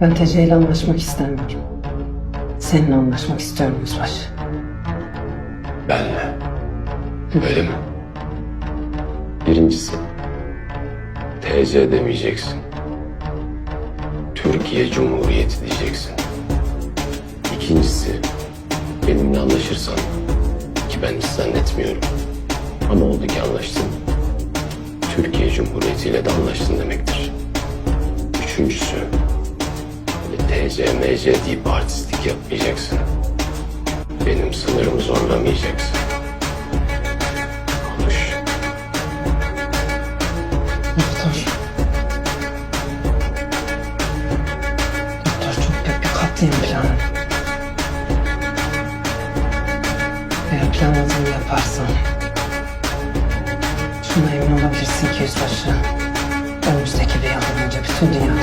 Ben TC ile anlaşmak istemiyorum. Seninle anlaşmak istiyorum Yüzbaşı. Benle. Öyle mi? Birincisi, TC demeyeceksin. Türkiye Cumhuriyeti diyeceksin. İkincisi, benimle anlaşırsan, ki ben hiç zannetmiyorum. Ama oldu ki anlaştın. Türkiye Cumhuriyeti ile de anlaştın demektir. Üçüncüsü, böyle TC, MC deyip artistlik yapmayacaksın. Benim sınırımı zorlamayacaksın. Konuş. Doktor. Doktor çok büyük bir katliam planı. Eğer planladığımı yaparsan... Şuna emin olabilirsin ki Yüzbaşı. Önümüzdeki bir yıl boyunca bütün herkes...